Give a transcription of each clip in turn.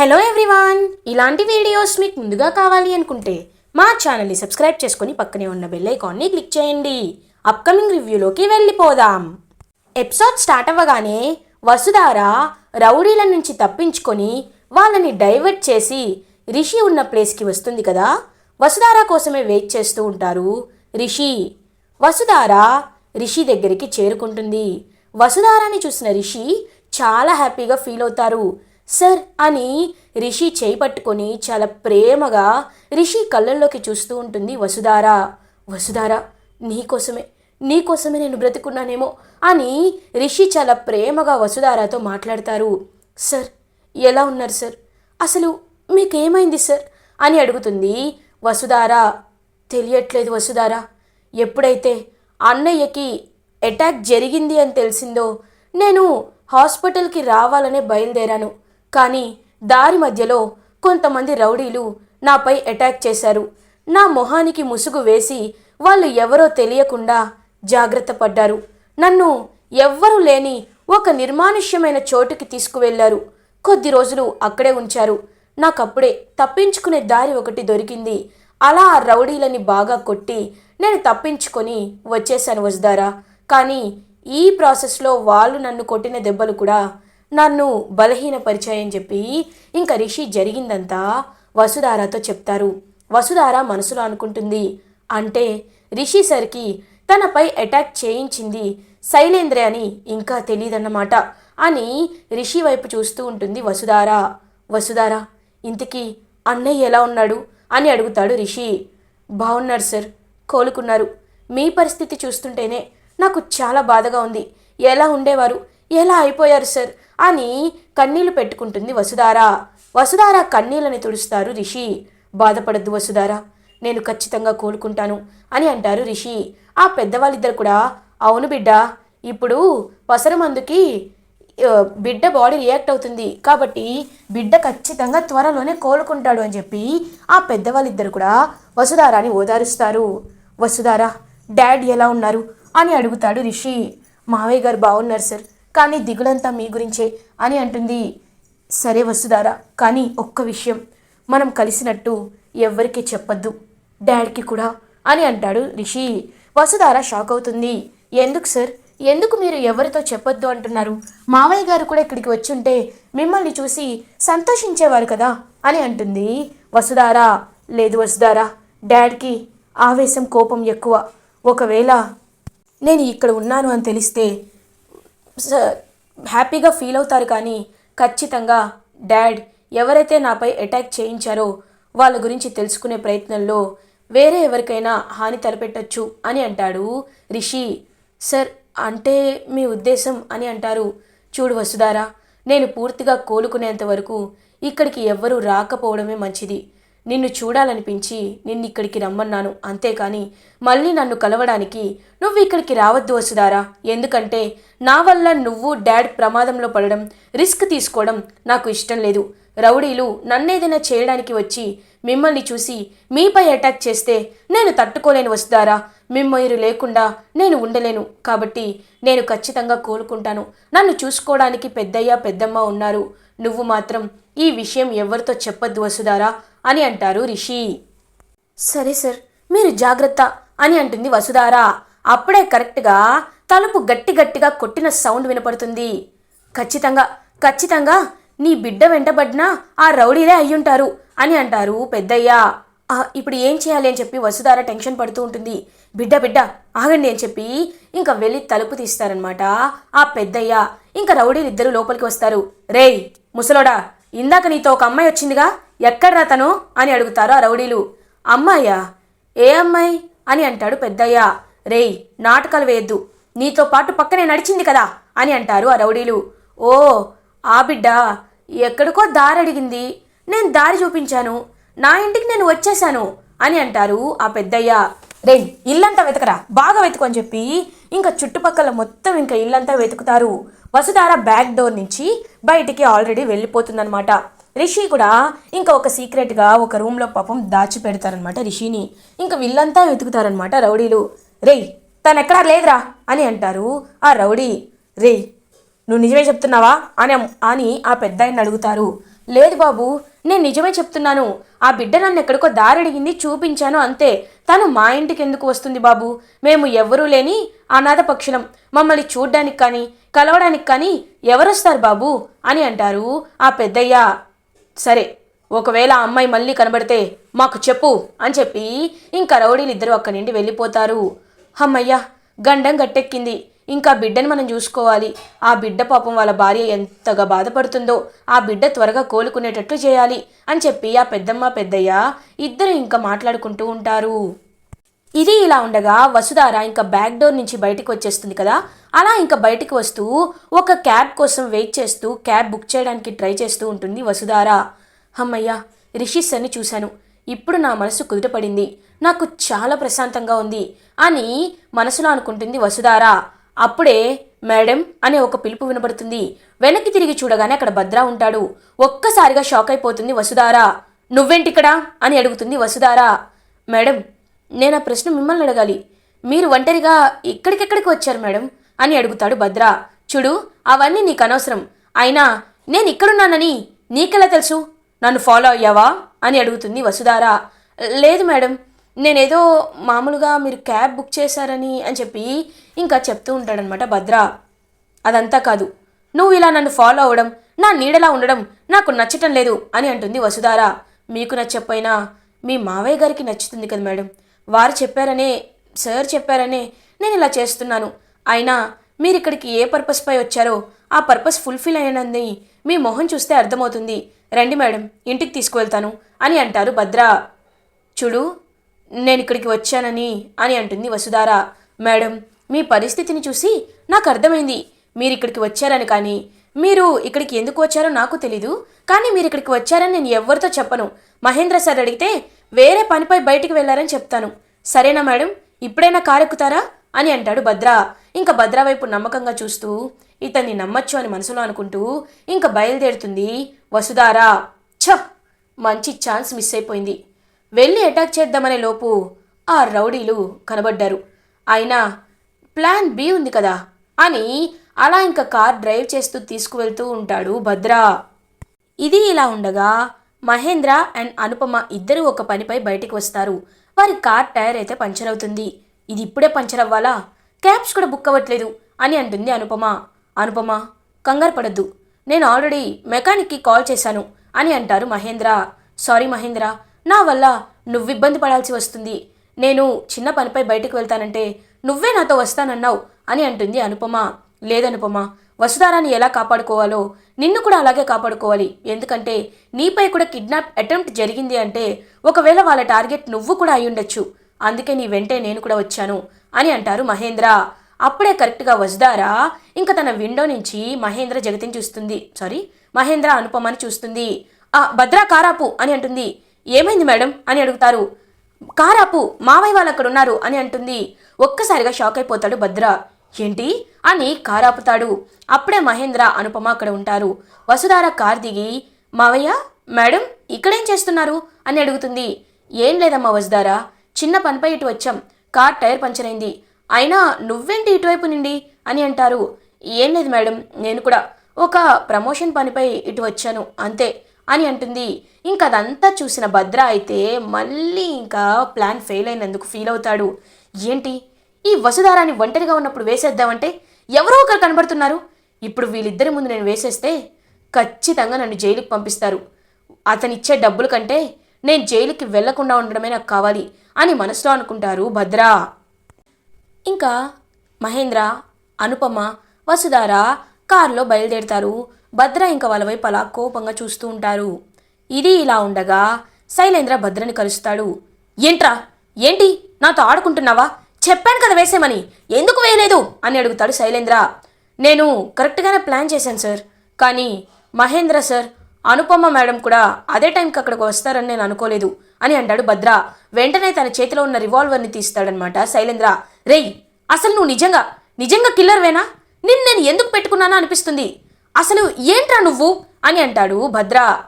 Hello everyone! ఇలాంటి videos మీకు ముందుగా కావాలి అనుకుంటే మా ఛానల్ని సబ్స్క్రైబ్ చేసుకొని పక్కనే ఉన్న బెల్ ఐకాన్ని క్లిక్ చేయండి. అప్కమింగ్ రివ్యూలోకి వెళ్ళిపోదాం. ఎపిసోడ్ స్టార్ట్ అవ్వగానే వసుధార రౌడీల నుంచి తప్పించుకొని వాళ్ళని డైవర్ట్ చేసి రిషి ఉన్న ప్లేస్కి వస్తుంది కదా? వసుధార కోసమే వెయిట్ చేస్తూ ఉంటారు రిషి. వసుధార రిషి దగ్గరికి చేరుకుంటుంది. వసుధారాని చూసిన రిషి చాలా హ్యాపీగా ఫీల్ అవుతారు. సార్ అని రిషి చేపట్టుకొని చాలా ప్రేమగా రిషి కళ్ళల్లోకి చూస్తూ ఉంటుంది. వసుధార వసుధార నీకోసమే నీకోసమే నేను బ్రతుకున్నానేమో అని రిషి చాలా ప్రేమగా వసుధారాతో మాట్లాడతారు. సార్ ఎలా ఉన్నారు సార్? అసలు మీకేమైంది సార్? అని అడుగుతుంది వసుధార. తెలియట్లేదు వసుధార. ఎప్పుడైతే అన్నయ్యకి అటాక్ జరిగింది అని తెలిసిందో నేను హాస్పిటల్కి రావాలనే బయలుదేరాను. కానీ దారి మధ్యలో కొంతమంది రౌడీలు నాపై అటాక్ చేశారు. నా మొహానికి ముసుగు వేసి వాళ్ళు ఎవరో తెలియకుండా జాగ్రత్త పడ్డారు. నన్ను ఎవ్వరూ లేని ఒక నిర్మానుష్యమైన చోటుకి తీసుకువెళ్ళారు. కొద్ది రోజులు అక్కడే ఉంచారు. నాకప్పుడే తప్పించుకునే దారి ఒకటి దొరికింది. అలా ఆ రౌడీలని బాగా కొట్టి నేను తప్పించుకొని వచ్చేసాను వసుదారా కానీ ఈ ప్రాసెస్లో వాళ్ళు నన్ను కొట్టిన దెబ్బలు కూడా నన్ను బలహీనపరిచాయని చెప్పి ఇంకా రిషి జరిగిందంతా వసుధారాతో చెప్తారు. వసుధార మనసులో అనుకుంటుంది అంటే రిషి సర్కి తనపై అటాక్ చేయించింది శైలేంద్రే అని ఇంకా తెలియదన్నమాట అని రిషి వైపు చూస్తూ ఉంటుంది వసుధార. వసుధార ఇంతకీ అన్నయ్య ఎలా ఉన్నాడు? అని అడుగుతాడు రిషి. బాగున్నారు సార్ కోలుకున్నారు. మీ పరిస్థితి చూస్తుంటేనే నాకు చాలా బాధగా ఉంది. ఎలా ఉండేవారు? ఎలా అయిపోయారు సార్? అని కన్నీళ్ళు పెట్టుకుంటుంది వసుధార. వసుధార కన్నీళ్ళని తుడుస్తారు రిషి. బాధపడద్దు వసుధార నేను ఖచ్చితంగా కోలుకుంటాను అని అంటారు రిషి. ఆ పెద్దవాళ్ళిద్దరు కూడా అవును బిడ్డ ఇప్పుడు పసరమందుకి బిడ్డ బాడీ రియాక్ట్ అవుతుంది కాబట్టి బిడ్డ ఖచ్చితంగా త్వరలోనే కోలుకుంటాడు అని చెప్పి ఆ పెద్దవాళ్ళిద్దరు కూడా వసుధారాని ఓదారుస్తారు. వసుధార డాడ్ ఎలా ఉన్నారు? అని అడుగుతాడు రిషి. మావయ్య గారు బాగున్నారు సార్. కానీ దిగులంతా మీ గురించే అని అంటుంది. సరే వసుధారా కానీ ఒక్క విషయం. మనం కలిసినట్టు ఎవ్వరికీ చెప్పొద్దు. డాడ్కి కూడా అని అంటాడు రిషి. వసుధార షాక్ అవుతుంది. ఎందుకు సార్? ఎందుకు మీరు ఎవరితో చెప్పొద్దు అంటున్నారు? మావయ్య గారు కూడా ఇక్కడికి వచ్చి ఉంటే మిమ్మల్ని చూసి సంతోషించేవారు కదా అని అంటుంది వసుధార. లేదు వసుధార డాడ్కి ఆవేశం కోపం ఎక్కువ. ఒకవేళ నేను ఇక్కడ ఉన్నాను అని తెలిస్తే హ్యాపీగా ఫీల్ అవుతారు కానీ ఖచ్చితంగా డాడ్ ఎవరైతే నాపై అటాక్ చేయించారో వాళ్ళ గురించి తెలుసుకునే ప్రయత్నంలో వేరే ఎవరికైనా హాని తలపెట్టచ్చు అని అంటాడు రిషి. సార్ అంటే మీ ఉద్దేశం అని అంటారు. చూడు వసుధారా నేను పూర్తిగా కోలుకునేంత వరకు ఇక్కడికి ఎవ్వరూ రాకపోవడమే మంచిది. నిన్ను చూడాలనిపించి నిన్ను ఇక్కడికి రమ్మన్నాను అంతేకాని మళ్ళీ నన్ను కలవడానికి నువ్వు ఇక్కడికి రావద్దు వసుదారా ఎందుకంటే నా వల్ల నువ్వు డాడ్ ప్రమాదంలో పడడం రిస్క్ తీసుకోవడం నాకు ఇష్టం లేదు. రౌడీలు నన్నేదైనా చేయడానికి వచ్చి మిమ్మల్ని చూసి మీపై అటాక్ చేస్తే నేను తట్టుకోలేను వసుదారా మిమ్మల్ని లేకుండా నేను ఉండలేను. కాబట్టి నేను ఖచ్చితంగా కోలుకుంటాను. నన్ను చూసుకోవడానికి పెద్దయ్య పెద్దమ్మ ఉన్నారు. నువ్వు మాత్రం ఈ విషయం ఎవరితో చెప్పొద్దు వసుదారా అని అంటారు రిషి. సరే సార్ మీరు జాగ్రత్త అని అంటుంది వసుధార. అప్పుడే కరెక్ట్గా తలుపు గట్టి గట్టిగా కొట్టిన సౌండ్ వినపడుతుంది. ఖచ్చితంగా ఖచ్చితంగా నీ బిడ్డ వెంటబడినా ఆ రౌడీలే అయ్యుంటారు అని అంటారు పెద్దయ్య. ఇప్పుడు ఏం చేయాలి అని చెప్పి వసుధార టెన్షన్ పడుతూ ఉంటుంది. బిడ్డ బిడ్డ ఆగండి అని చెప్పి ఇంకా వెళ్ళి తలుపు తీస్తారనమాట ఆ పెద్దయ్య. ఇంకా రౌడీలు ఇద్దరు లోపలికి వస్తారు. రేయ్ ముసలోడా ఇందాక నీతో ఒక అమ్మాయి వచ్చిందిగా ఎక్కడ్రా తను అని అడుగుతారు ఆ రౌడీలు. అమ్మాయ్యా? ఏ అమ్మాయి? అని అంటాడు పెద్దయ్య. రేయ్ నాటకాలు వేయద్దు. నీతో పాటు పక్కనే నడిచింది కదా? అని అంటారు ఆ రౌడీలు. ఓ ఆ బిడ్డ ఎక్కడికో దారి అడిగింది నేను దారి చూపించాను. నా ఇంటికి నేను వచ్చేశాను. అని అంటారు ఆ పెద్దయ్య. రే ఇల్లంతా వెతకరా. బాగా వెతుకు అని చెప్పి ఇంకా చుట్టుపక్కల మొత్తం ఇంకా ఇల్లంతా వెతుకుతారు. వసుధార బ్యాక్ డోర్ నుంచి బయటికి ఆల్రెడీ వెళ్ళిపోతుందన్నమాట. రిషి కూడా ఇంకా ఒక సీక్రెట్గా ఒక రూమ్లో పాపం దాచి పెడతారనమాట రిషిని. ఇంకా వీళ్ళంతా వెతుకుతారనమాట రౌడీలు. రేయ్ తను ఎక్కడా లేదురా అని అంటారు ఆ రౌడీ. రేయ్ నువ్వు నిజమే చెప్తున్నావా? అని అని ఆ పెద్ద అడుగుతారు. లేదు బాబు నేను నిజమే చెప్తున్నాను. ఆ బిడ్డ నన్ను ఎక్కడికో దారడిగింది చూపించాను అంతే. తను మా ఇంటికి ఎందుకు వస్తుంది బాబు? మేము ఎవ్వరూ లేని అనాథ పక్షులం. మమ్మల్ని చూడ్డానికి కానీ కలవడానికి కానీ ఎవరొస్తారు బాబు? అని అంటారు ఆ పెద్దయ్య. సరే ఒకవేళ ఆ అమ్మాయి మళ్ళీ కనబడితే మాకు చెప్పు అని చెప్పి ఇంకా రౌడీలు ఇద్దరు అక్కడి నుండి వెళ్ళిపోతారు. అమ్మయ్యా గండం గట్టెక్కింది. ఇంకా బిడ్డని మనం చూసుకోవాలి. ఆ బిడ్డ పాపం వాళ్ళ భార్య ఎంతగా బాధపడుతుందో ఆ బిడ్డ త్వరగా కోలుకునేటట్లు చేయాలి అని చెప్పి ఆ పెద్దమ్మ పెద్దయ్య ఇద్దరు ఇంకా మాట్లాడుకుంటూ ఉంటారు. ఇది ఇలా ఉండగా వసుధార ఇంకా బ్యాక్ డోర్ నుంచి బయటకు వచ్చేస్తుంది కదా. అలా ఇంకా బయటకు వస్తూ ఒక క్యాబ్ కోసం వెయిట్ చేస్తూ క్యాబ్ బుక్ చేయడానికి ట్రై చేస్తూ ఉంటుంది వసుధార. అమ్మయ్య రిషి సార్ని చూశాను. ఇప్పుడు నా మనసు కుదుటపడింది. నాకు చాలా ప్రశాంతంగా ఉంది అని మనసులో అనుకుంటుంది వసుధార. అప్పుడే మేడం అనే ఒక పిలుపు వినబడుతుంది. వెనక్కి తిరిగి చూడగానే అక్కడ భద్ర ఉంటాడు. ఒక్కసారిగా షాక్ అయిపోతుంది వసుధార. నువ్వేంటిక్కడా అని అడుగుతుంది వసుధార. మేడం నేను ఆ ప్రశ్న మిమ్మల్ని అడగాలి. మీరు ఒంటరిగా ఇక్కడికెక్కడికి వచ్చారు మేడం? అని అడుగుతాడు భద్ర. చూడు అవన్నీ నీకు అనవసరం. అయినా నేను ఇక్కడున్నానని నీకెలా తెలుసు? నన్ను ఫాలో అయ్యావా? అని అడుగుతుంది వసుధార. లేదు మేడం నేనేదో మామూలుగా మీరు క్యాబ్ బుక్ చేశారని అని చెప్పి ఇంకా చెప్తూ ఉంటాడనమాట భద్ర. అదంతా కాదు. నువ్వు ఇలా నన్ను ఫాలో అవ్వడం నా నీడలా ఉండడం నాకు నచ్చటం లేదు అని అంటుంది వసుధార. మీకు నచ్చకపోయినా మీ మావయ్య గారికి నచ్చుతుంది కదా మేడం? వారు చెప్పారనే సార్ చెప్పారనే నేను ఇలా చేస్తున్నాను. అయినా మీరు ఇక్కడికి ఏ పర్పస్ పై వచ్చారో ఆ పర్పస్ ఫుల్ఫిల్ అయినది మీ మొహం చూస్తే అర్థమవుతుంది. రండి మేడం ఇంటికి తీసుకువెళ్తాను అని అంటారు భద్ర. చూడు నేను ఇక్కడికి వచ్చానని అని అంటుంది వసుధార. మేడం మీ పరిస్థితిని చూసి నాకు అర్థమైంది. మీరు ఇక్కడికి వచ్చారని కానీ మీరు ఇక్కడికి ఎందుకు వచ్చారో నాకు తెలీదు. కానీ మీరు ఇక్కడికి వచ్చారని నేను ఎవరితో చెప్పను. మహేంద్ర సార్ అడిగితే వేరే పనిపై బయటికి వెళ్ళారని చెప్తాను. సరేనా మేడం? ఇప్పుడైనా కారెక్కుతారా అని అంటాడు భద్ర. ఇంకా భద్ర వైపు నమ్మకంగా చూస్తూ ఇతన్ని నమ్మచ్చు అని మనసులో అనుకుంటూ ఇంకా బయలుదేరుతుంది వసుధారా. ఛ! మంచి ఛాన్స్ మిస్ అయిపోయింది. వెళ్ళి అటాక్ చేద్దామనే లోపు ఆ రౌడీలు కనబడ్డారు. అయినా ప్లాన్ బి ఉంది కదా? అని అలా ఇంకా కార్ డ్రైవ్ చేస్తూ తీసుకువెళ్తూ ఉంటాడు భద్ర. ఇది ఇలా ఉండగా మహేంద్ర అండ్ అనుపమ ఇద్దరూ ఒక పనిపై బయటికి వస్తారు. వారి కార్ టైర్ అయితే పంచర్ అవుతుంది. ఇది ఇప్పుడే పంచర్ అవ్వాలా? క్యాబ్స్ కూడా బుక్ అవ్వట్లేదు అని అంటుంది అనుపమ. అనుపమ కంగారు పడద్దు. నేను ఆల్రెడీ మెకానిక్కి కాల్ చేశాను అని అంటారు మహేంద్ర. సారీ మహేంద్ర నా వల్ల నువ్వు ఇబ్బంది పడాల్సి వస్తుంది. నేను చిన్న పనిపై బయటకు వెళ్తానంటే నువ్వే నాతో వస్తానన్నావు అని అంటుంది అనుపమ. లేదనుపమ వసుధారాన్ని ఎలా కాపాడుకోవాలో నిన్ను కూడా అలాగే కాపాడుకోవాలి. ఎందుకంటే నీపై కూడా కిడ్నాప్ అటెంప్ట్ జరిగింది అంటే ఒకవేళ వాళ్ళ టార్గెట్ నువ్వు కూడా అయ్యుండొచ్చు అందుకే నీ వెంటే నేను కూడా వచ్చాను అని అంటారు మహేంద్ర. అప్పుడే కరెక్ట్గా వసుధారా ఇంకా తన విండో నుంచి మహేంద్ర జగతిని చూస్తుంది. సారీ మహేంద్ర అనుపమని చూస్తుంది. ఆ భద్రా కారాపు అని అంటుంది. ఏమైంది మేడం? అని అడుగుతారు. కారాపు మావయ్య వాళ్ళు అక్కడ ఉన్నారు అని అంటుంది. ఒక్కసారిగా షాక్ అయిపోతాడు భద్ర. ఏంటి? అని కారాపుతాడు. అప్పుడే మహేంద్ర అనుపమ అక్కడ ఉంటారు. వసుధార కార్ దిగి మావయ్య మేడం ఇక్కడేం చేస్తున్నారు? అని అడుగుతుంది. ఏం లేదమ్మా వసుధార చిన్న పనిపై ఇటు వచ్చాం. కార్ టైర్ పంచర్ అయింది. అయినా నువ్వేంటి ఇటువైపు నిండి? అని అంటారు. ఏం లేదు మేడం నేను కూడా ఒక ప్రమోషన్ పనిపై ఇటు వచ్చాను అంతే అని అంటుంది. ఇంకా అదంతా చూసిన భద్ర అయితే మళ్ళీ ఇంకా ప్లాన్ ఫెయిల్ అయినందుకు ఫీల్ అవుతాడు. ఏంటి? ఈ వసుధారాన్ని ఒంటరిగా ఉన్నప్పుడు వేసేద్దామంటే ఎవరో ఒకరు కనబడుతున్నారు. ఇప్పుడు వీళ్ళిద్దరి ముందు నేను వేసేస్తే ఖచ్చితంగా నన్ను జైలుకి పంపిస్తారు. అతనిచ్చే డబ్బుల కంటే నేను జైలుకి వెళ్ళకుండా ఉండడమే నాకు కావాలి అని మనసులో అనుకుంటారు భద్ర. ఇంకా మహేంద్ర అనుపమ వసుధార కారులో బయలుదేరుతారు. భద్ర ఇంకా వాళ్ళ వైపు అలా కోపంగా చూస్తూ ఉంటారు. ఇది ఇలా ఉండగా శైలేంద్ర భద్రని కలుస్తాడు. ఏంట్రా? ఏంటి? నాతో ఆడుకుంటున్నావా? చెప్పాను కదా వేసేమని ఎందుకు వేయలేదు? అని అడుగుతాడు శైలేంద్ర. నేను కరెక్ట్గానే ప్లాన్ చేశాను సార్. కానీ మహేంద్ర సార్ అనుపమ మేడం కూడా అదే టైంకి అక్కడికి వస్తారని నేను అనుకోలేదు అని అంటాడు భద్ర. వెంటనే తన చేతిలో ఉన్న రివాల్వర్ని తీస్తాడనమాట శైలేంద్ర. రేయ్ అసలు నువ్వు నిజంగా నిజంగా కిల్లర్వేనా నిన్ను నేను ఎందుకు పెట్టుకున్నానా అనిపిస్తుంది? అసలు ఏంట్రా నువ్వు? అని అంటాడు భద్ర.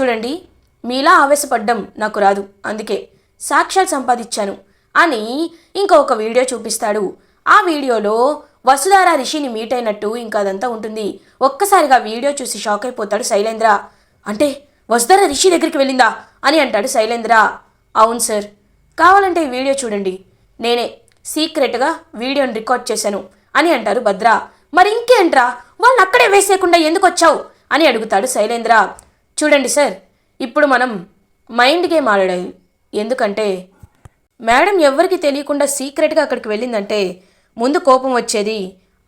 చూడండి మీలా ఆవేశపడ్డం నాకు రాదు. అందుకే సాక్ష్యాలు సంపాదించాను. అని ఇంకొక వీడియో చూపిస్తాడు. ఆ వీడియోలో వసుధారా రిషిని మీట్ అయినట్టు ఇంకా అదంతా ఉంటుంది. ఒక్కసారిగా వీడియో చూసి షాక్ అయిపోతాడు శైలేంద్ర. అంటే వసుధార రిషి దగ్గరికి వెళ్ళిందా అని అంటాడు శైలేంద్ర. అవును సార్. కావాలంటే ఈ వీడియో చూడండి. నేనే సీక్రెట్గా వీడియోని రికార్డ్ చేశాను అని అంటారు భద్ర. మరి ఇంకేంట్రా? వాళ్ళని అక్కడే వేసేయకుండా ఎందుకు వచ్చావు? అని అడుగుతాడు శైలేంద్ర. చూడండి సార్ ఇప్పుడు మనం మైండ్ గేమ్ ఆడాలి ఎందుకంటే మేడం ఎవ్వరికి తెలియకుండా సీక్రెట్గా అక్కడికి వెళ్ళిందంటే ముందు కోపం వచ్చేది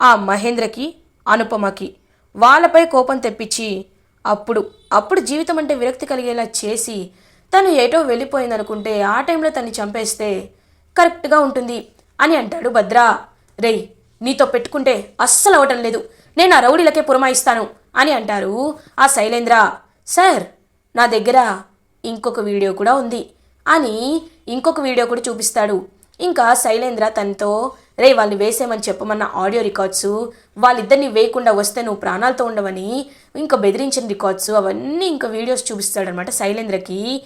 ఆ మహేంద్రకి అనుపమకి. వాళ్ళపై కోపం తెప్పించి అప్పుడు అప్పుడు జీవితం అంటే విరక్తి కలిగేలా చేసి తను ఏటో వెళ్ళిపోయిందనుకుంటే ఆ టైంలో తన్ని చంపేస్తే కరెక్ట్గా ఉంటుంది అని అంటాడు భద్ర. రేయ్ నీతో పెట్టుకుంటే అస్సలు అవటం లేదు. నేను ఆ రౌడీలకే పురమాయిస్తాను అని అంటారు ఆ శైలేంద్ర. సార్ నా దగ్గర ఇంకొక వీడియో కూడా ఉంది. అని ఇంకొక వీడియో కూడా చూపిస్తాడు. ఇంకా శైలేంద్ర తనతో రే వాళ్ళని వేసేమని చెప్పమన్న ఆడియో రికార్డ్స్ వాళ్ళిద్దరిని వేయకుండా వస్తే నువ్వు ప్రాణాలతో ఉండవని ఇంకా బెదిరించిన రికార్డ్స్ అవన్నీ ఇంకా వీడియోస్ చూపిస్తాడనమాట శైలేంద్రకి.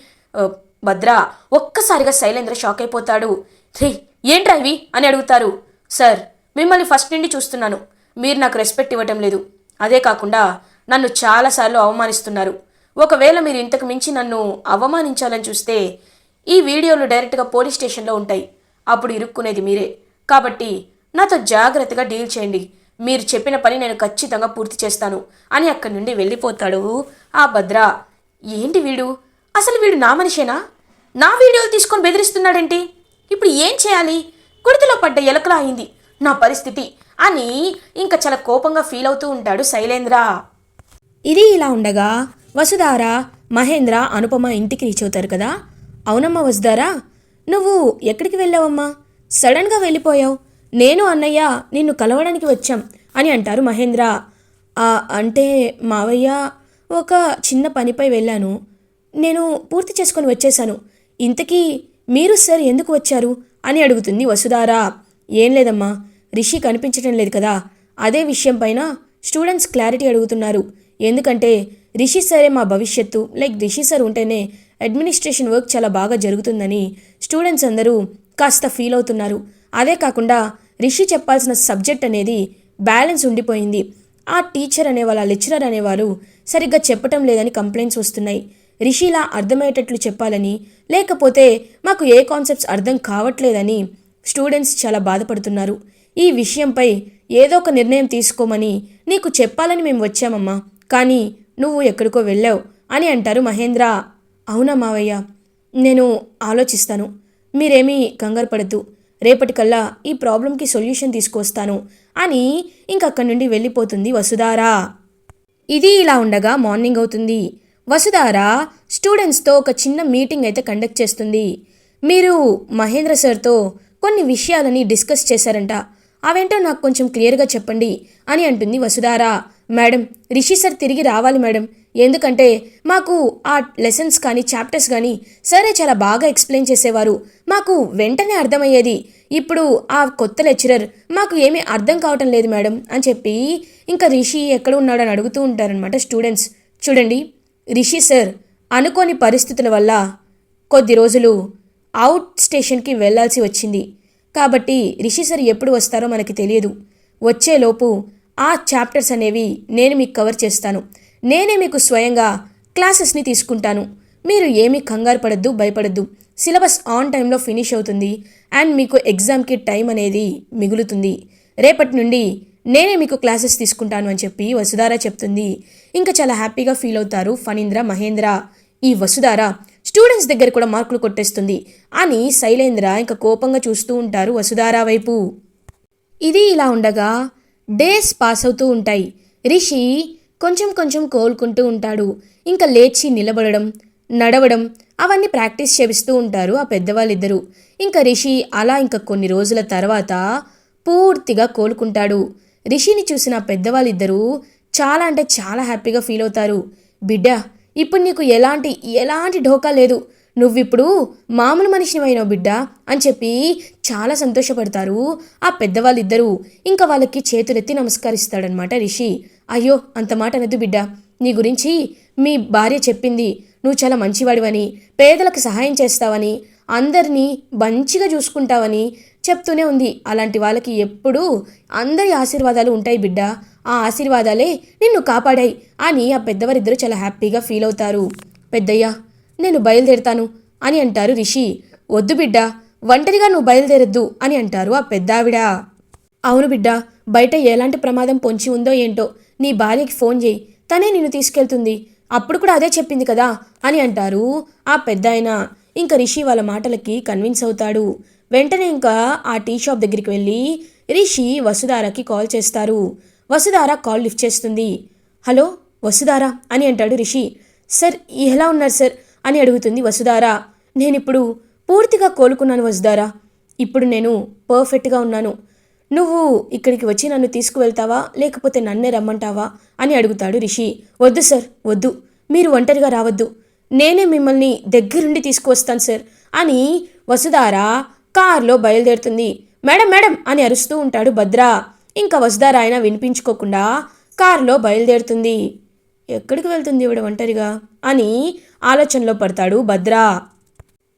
భద్ర ఒక్కసారిగా శైలేంద్ర షాక్ అయిపోతాడు. రే ఏంట్రా ఇవి? అని అడుగుతారు. సార్ మిమ్మల్ని ఫస్ట్ నుండి చూస్తున్నాను. మీరు నాకు రెస్పెక్ట్ ఇవ్వటం లేదు. అదే కాకుండా నన్ను చాలాసార్లు అవమానిస్తున్నారు. ఒకవేళ మీరు ఇంతకు మించి నన్ను అవమానించాలని చూస్తే ఈ వీడియోలు డైరెక్ట్గా పోలీస్ స్టేషన్లో ఉంటాయి. అప్పుడు ఇరుక్కునేది మీరే. కాబట్టి నాతో జాగ్రత్తగా డీల్ చేయండి. మీరు చెప్పిన పని నేను ఖచ్చితంగా పూర్తి చేస్తాను. అని అక్కడి నుండి వెళ్ళిపోతాడు ఆ భద్ర. ఏంటి వీడు? అసలు వీడు నా మనిషేనా? నా వీడియోలు తీసుకొని బెదిరిస్తున్నాడేంటి? ఇప్పుడు ఏం చేయాలి? కుడితిలో పడ్డ ఎలకలా అయింది. నా పరిస్థితి. అని ఇంకా చాలా కోపంగా ఫీల్ అవుతూ ఉంటాడు శైలేంద్ర. ఇది ఇలా ఉండగా వసుధార మహేంద్ర అనుపమ ఇంటికి రీచ్ అవుతారు కదా? అవునమ్మా వసుదారా నువ్వు ఎక్కడికి వెళ్ళావమ్మా? సడన్గా వెళ్ళిపోయావు. నేను అన్నయ్య నిన్ను కలవడానికి వచ్చాం అని అంటారు మహేంద్ర. "ఆ, అంటే మావయ్య ఒక చిన్న పనిపై వెళ్ళాను. నేను పూర్తి చేసుకొని వచ్చేశాను. ఇంతకీ మీరు సార్ ఎందుకు వచ్చారు అని అడుగుతుంది వసుధారా. ఏం లేదమ్మా రిషి కనిపించడం లేదు కదా. అదే విషయం పైన స్టూడెంట్స్ క్లారిటీ అడుగుతున్నారు. ఎందుకంటే రిషి సరే మా భవిష్యత్తు లైక్ రిషి సార్ ఉంటేనే అడ్మినిస్ట్రేషన్ వర్క్ చాలా బాగా జరుగుతుందని స్టూడెంట్స్ అందరూ కాస్త ఫీల్ అవుతున్నారు. అదే కాకుండా రిషి చెప్పాల్సిన సబ్జెక్ట్ అనేది బ్యాలెన్స్ ఉండిపోయింది. ఆ టీచర్ అనేవాళ్ళు ఆ లెక్చరర్ అనేవారు సరిగ్గా చెప్పటం లేదని కంప్లైంట్స్ వస్తున్నాయి. రిషిలా అర్థమయ్యేటట్లు చెప్పాలని లేకపోతే మాకు ఏ కాన్సెప్ట్స్ అర్థం కావట్లేదని స్టూడెంట్స్ చాలా బాధపడుతున్నారు. ఈ విషయంపై ఏదో ఒక నిర్ణయం తీసుకోమని నీకు చెప్పాలని మేము వచ్చామమ్మా. కానీ నువ్వు ఎక్కడికో వెళ్ళావు అని అంటారు మహేంద్ర. అవునా మావయ్య నేను ఆలోచిస్తాను. మీరేమీ కంగారు పడద్దు. రేపటికల్లా ఈ ప్రాబ్లంకి సొల్యూషన్ తీసుకొస్తాను అని ఇంకక్కడి నుండి వెళ్ళిపోతుంది వసుధారా. ఇది ఇలా ఉండగా మార్నింగ్ అవుతుంది. వసుధార స్టూడెంట్స్తో ఒక చిన్న మీటింగ్ అయితే కండక్ట్ చేస్తుంది. మీరు మహేంద్ర సార్తో కొన్ని విషయాలని డిస్కస్ చేశారంట. అవేంటో నాకు కొంచెం క్లియర్గా చెప్పండి అని అంటుంది వసుధార. మేడం రిషి సార్ తిరిగి రావాలి మేడం. ఎందుకంటే మాకు ఆ లెసన్స్ కానీ చాప్టర్స్ కానీ సరే చాలా బాగా ఎక్స్ప్లెయిన్ చేసేవారు. మాకు వెంటనే అర్థమయ్యేది ఇప్పుడు ఆ కొత్త లెక్చరర్ మాకు ఏమీ అర్థం కావటం లేదు మేడం అని చెప్పి ఇంకా రిషి ఎక్కడ ఉన్నాడని అడుగుతూ ఉంటారనమాట స్టూడెంట్స్. చూడండి రిషి సార్ అనుకోని పరిస్థితుల వల్ల కొద్ది రోజులు అవుట్ స్టేషన్కి వెళ్ళాల్సి వచ్చింది. కాబట్టి రిషి సార్ ఎప్పుడు వస్తారో మనకి తెలియదు. వచ్చేలోపు ఆ చాప్టర్స్ అనేవి నేను మీకు కవర్ చేస్తాను. నేనే మీకు స్వయంగా క్లాసెస్ని తీసుకుంటాను. మీరు ఏమీ కంగారు పడద్దు భయపడద్దు. సిలబస్ ఆన్ టైంలో ఫినిష్ అవుతుంది అండ్ మీకు ఎగ్జామ్కి టైం అనేది మిగులుతుంది. రేపటి నుండి నేనే మీకు క్లాసెస్ తీసుకుంటాను అని చెప్పి వసుధార చెప్తుంది. ఇంకా చాలా హ్యాపీగా ఫీల్ అవుతారు ఫణీంద్ర మహేంద్ర. ఈ వసుధార స్టూడెంట్స్ దగ్గర కూడా మార్కులు కొట్టేస్తుంది. అని శైలేంద్ర ఇంకా కోపంగా చూస్తూ ఉంటారు వసుధార వైపు. ఇది ఇలా ఉండగా డేస్ పాస్ అవుతూ ఉంటాయి. రిషి కొంచెం కొంచెం కోలుకుంటూ ఉంటాడు. ఇంకా లేచి నిలబడడం నడవడం అవన్నీ ప్రాక్టీస్ చేపిస్తూ ఉంటారు ఆ పెద్దవాళ్ళిద్దరూ. ఇంకా రిషి అలా ఇంకా కొన్ని రోజుల తర్వాత పూర్తిగా కోలుకుంటాడు. రిషిని చూసిన పెద్దవాళ్ళిద్దరూ చాలా అంటే చాలా హ్యాపీగా ఫీల్ అవుతారు. బిడ్డ ఇప్పుడు నీకు ఎలాంటి ఎలాంటి ఢోకా లేదు. నువ్విప్పుడు మామూలు మనిషివైనావు బిడ్డ అని చెప్పి చాలా సంతోషపడతారు. ఆ పెద్దవాళ్ళిద్దరూ ఇంకా వాళ్ళకి చేతులెత్తి నమస్కరిస్తాడనమాట రిషి. అయ్యో అంత మాట అనద్దు బిడ్డ. నీ గురించి మీ భార్య చెప్పింది నువ్వు చాలా మంచివాడివని పేదలకు సహాయం చేస్తావని అందరినీ మంచిగా చూసుకుంటావని చెప్తూనే ఉంది. అలాంటి వాళ్ళకి ఎప్పుడూ అందరి ఆశీర్వాదాలు ఉంటాయి బిడ్డ. ఆ ఆశీర్వాదాలే నిన్ను కాపాడాయి అని ఆ పెద్దవారిద్దరూ చాలా హ్యాపీగా ఫీల్ అవుతారు. పెద్దయ్య నేను బయలుదేరుతాను అని అంటారు రిషి. వద్దు బిడ్డ ఒంటరిగా నువ్వు బయలుదేరద్దు అని అంటారు ఆ పెద్దావిడ. అవును బిడ్డ బయట ఎలాంటి ప్రమాదం పొంచి ఉందో ఏంటో నీ భార్యకి ఫోన్ చేయి తనే నిన్ను తీసుకెళ్తుంది. అప్పుడు కూడా అదే చెప్పింది కదా అని అంటారు ఆ పెద్ద ఇంకా రిషి వాళ్ళ మాటలకి కన్విన్స్ అవుతాడు. వెంటనే ఇంకా ఆ టీ షాప్ దగ్గరికి వెళ్ళి రిషి వసుధారకి కాల్ చేస్తారు. వసుధార కాల్ లిఫ్ట్ చేస్తుంది. హలో వసుధార అని అంటాడు రిషి. సార్ ఎలా ఉన్నారు సార్? అని అడుగుతుంది వసుధార. నేనిప్పుడు పూర్తిగా కోలుకున్నాను వసుధారా. ఇప్పుడు నేను పర్ఫెక్ట్గా ఉన్నాను. నువ్వు ఇక్కడికి వచ్చి నన్ను తీసుకువెళ్తావా? లేకపోతే నన్నే రమ్మంటావా? అని అడుగుతాడు రిషి. వద్దు సార్ వద్దు. మీరు ఒంటరిగా రావద్దు. నేనే మిమ్మల్ని దగ్గరుండి తీసుకువస్తాను సార్ అని వసుధార కారులో బయలుదేరుతుంది. మేడం మేడం అని అరుస్తూ ఉంటాడు భద్ర. ఇంకా వసుధార ఆయన వినిపించుకోకుండా కారులో బయలుదేరుతుంది. ఎక్కడికి వెళ్తుంది ఇవిడ ఒంటరిగా? అని ఆలోచనలో పడతాడు భద్ర.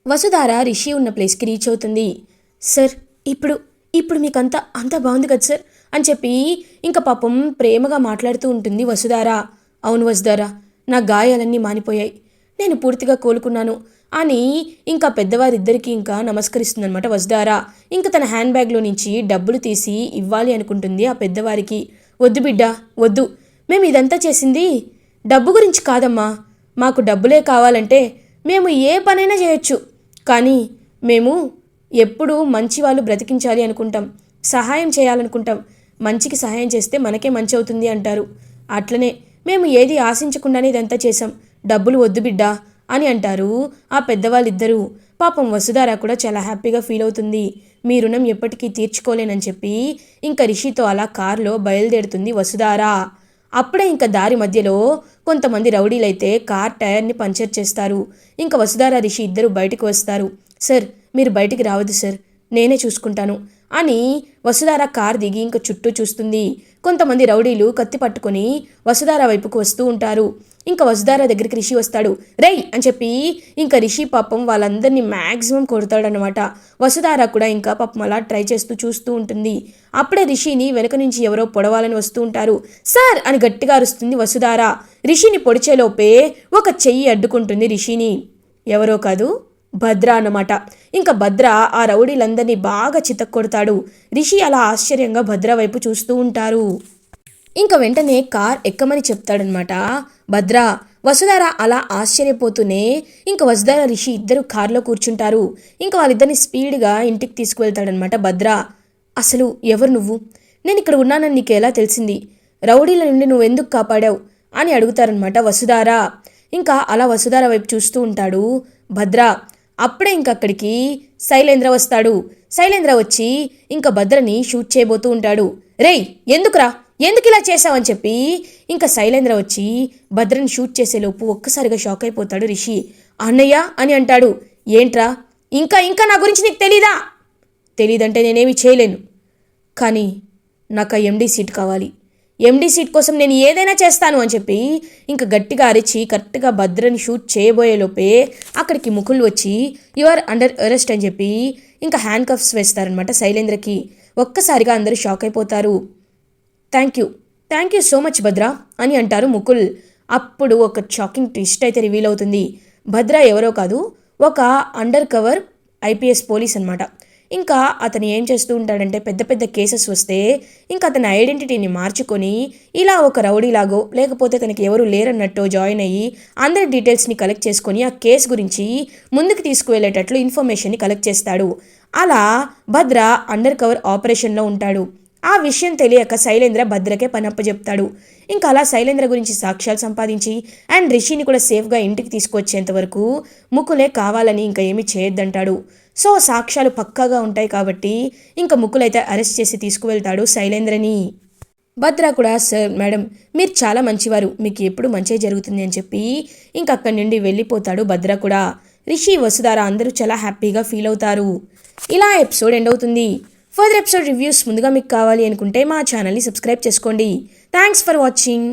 వసుధార రిషి ఉన్న ప్లేస్కి రీచ్ అవుతుంది. సార్ ఇప్పుడు ఇప్పుడు మీకంతా అంతా బాగుంది కదా సార్? అని చెప్పి ఇంకా పాపం ప్రేమగా మాట్లాడుతూ ఉంటుంది వసుధార. అవును వసుధార నా గాయాలన్నీ మానిపోయాయి. నేను పూర్తిగా కోలుకున్నాను. అని ఇంకా పెద్దవారిద్దరికీ ఇంకా నమస్కరిస్తుందనమాట వసుధార. ఇంకా తన హ్యాండ్ బ్యాగ్లో నుంచి డబ్బులు తీసి ఇవ్వాలి అనుకుంటుంది ఆ పెద్దవారికి. వద్దు బిడ్డ వద్దు. మేము ఇదంతా చేసింది డబ్బు గురించి కాదమ్మా. మాకు డబ్బులే కావాలంటే మేము ఏ పనైనా చేయొచ్చు. కానీ మేము ఎప్పుడు మంచి వాళ్ళు బ్రతికించాలి అనుకుంటాం. సహాయం చేయాలనుకుంటాం. మంచికి సహాయం చేస్తే మనకే మంచి అవుతుంది అంటారు. అట్లనే మేము ఏది ఆశించకుండానే ఇదంతా చేసాం డబ్బులు వద్దు బిడ్డా అని అంటారు ఆ పెద్దవాళ్ళిద్దరూ. పాపం వసుధార కూడా చాలా హ్యాపీగా ఫీల్ అవుతుంది. మీ రుణం ఎప్పటికీ తీర్చుకోలేనని చెప్పి ఇంకా రిషితో అలా కారులో బయలుదేరుతుంది వసుధారా. అప్పుడే ఇంకా దారి మధ్యలో కొంతమంది రౌడీలైతే కార్ టైర్ని పంచర్ చేస్తారు. ఇంకా వసుధార రిషి ఇద్దరు బయటకు వస్తారు. సార్ మీరు బయటికి రావద్దు సార్. నేనే చూసుకుంటాను. అని వసుధార కార్ దిగి ఇంక చుట్టూ చూస్తుంది. కొంతమంది రౌడీలు కత్తి పట్టుకొని వసుధార వైపుకు వస్తూ ఉంటారు. ఇంకా వసుధార దగ్గరికి రిషి వస్తాడు. రేయ్! అని చెప్పి ఇంకా రిషి పాపం వాళ్ళందరినీ మ్యాక్సిమం కొడతాడనమాట వసుధార కూడా ఇంకా పాపం అలా ట్రై చేస్తూ చూస్తూ ఉంటుంది. అప్పుడే రిషిని వెనుక నుంచి ఎవరో పొడవాలని వస్తూ ఉంటారు. సార్! అని గట్టిగా అరుస్తుంది వసుధార. రిషిని పొడిచేలోపే ఒక చెయ్యి అడ్డుకుంటుంది రిషిని. ఎవరో కాదు? భద్ర అన్నమాట. ఇంకా భద్ర ఆ రౌడీలందరినీ బాగా చితక్కొడతాడు. రిషి అలా ఆశ్చర్యంగా భద్ర వైపు చూస్తూ ఉంటారు. ఇంకా వెంటనే కార్ ఎక్కమని చెప్తాడనమాట భద్ర వసుధార అలా ఆశ్చర్యపోతూనే ఇంకా వసుధార రిషి ఇద్దరు కార్లో కూర్చుంటారు. ఇంకా వాళ్ళిద్దరిని స్పీడ్గా ఇంటికి తీసుకువెళ్తాడనమాట భద్ర. అసలు ఎవరు నువ్వు? నేను ఇక్కడ ఉన్నానని నీకు ఎలా తెలిసింది? రౌడీల నుండి నువ్వెందుకు కాపాడావు? అని అడుగుతారనమాట వసుధార. ఇంకా అలా వసుధార వైపు చూస్తూ ఉంటాడు. భద్ర అప్పుడే ఇంక అక్కడికి శైలేంద్ర వస్తాడు. శైలేంద్ర వచ్చి ఇంకా భద్రని షూట్ చేయబోతూ ఉంటాడు. రేయ్ ఎందుకురా? ఎందుకు ఇలా చేసావని చెప్పి ఇంకా శైలేంద్ర వచ్చి భద్రని షూట్ చేసేలోపు ఒక్కసారిగా షాక్ అయిపోతాడు రిషి. అన్నయ్య అని అంటాడు. ఏంట్రా? ఇంకా ఇంకా నా గురించి నీకు తెలీదా? తెలీదంటే నేనేమి చేయలేను. కానీ నాకు ఆ ఎండీ సీట్ కావాలి. ఎండీ సీట్ కోసం నేను ఏదైనా చేస్తాను అని చెప్పి ఇంకా గట్టిగా అరిచి కరెక్ట్గా భద్రని షూట్ చేయబోయేలోపే అక్కడికి ముకుల్ వచ్చి యువర్ అండర్ అరెస్ట్ అని చెప్పి ఇంకా హ్యాండ్ కఫ్స్ వేస్తారనమాట శైలేంద్రకి. ఒక్కసారిగా అందరూ షాక్ అయిపోతారు. Thank you thank you so much Bhadra అని అంటారు ముకుల్. అప్పుడు ఒక షాకింగ్ ట్విస్ట్ అయితే రివీల్ అవుతుంది. భద్ర ఎవరో కాదు ఒక అండర్ కవర్ ఐపీఎస్ పోలీస్ అనమాట ఇంకా అతను ఏం చేస్తూ ఉంటాడంటే పెద్ద పెద్ద కేసెస్ వస్తే ఇంకా అతని ఐడెంటిటీని మార్చుకొని ఇలా ఒక రౌడీలాగో లేకపోతే తనకి ఎవరు లేరన్నట్టు జాయిన్ అయ్యి అందరి డీటెయిల్స్ని కలెక్ట్ చేసుకొని ఆ కేసు గురించి ముందుకు తీసుకువెళ్ళేటట్లు ఇన్ఫర్మేషన్ని కలెక్ట్ చేస్తాడు. అలా భద్ర అండర్ కవర్ ఆపరేషన్లో ఉంటాడు. ఆ విషయం తెలియక శైలేంద్ర భద్రకే పనప్ప చెప్తాడు ఇంకా అలా శైలేంద్ర గురించి సాక్ష్యాలు సంపాదించి అండ్ రిషిని కూడా సేఫ్గా ఇంటికి తీసుకొచ్చేంత వరకు ముకులే కావాలని ఇంకా ఏమీ చేయొద్దంటాడు. సో సాక్ష్యాలు పక్కాగా ఉంటాయి కాబట్టి ఇంకా ముక్కులైతే అరెస్ట్ చేసి తీసుకువెళ్తాడు శైలేంద్రని. భద్ర కూడా సార్ మేడం మీరు చాలా మంచివారు. మీకు ఎప్పుడు మంచి జరుగుతుంది అని చెప్పి ఇంక అక్కడి నుండి వెళ్ళిపోతాడు భద్ర కూడా. రిషి వసుధార అందరూ చాలా హ్యాపీగా ఫీల్ అవుతారు. ఇలా ఎపిసోడ్ ఎండ్ అవుతుంది. ఫర్దర్ ఎపిసోడ్ రివ్యూస్ ముందుగా మీకు కావాలి అనుకుంటే మా ఛానల్ని సబ్స్క్రైబ్ చేసుకోండి. Thanks for watching.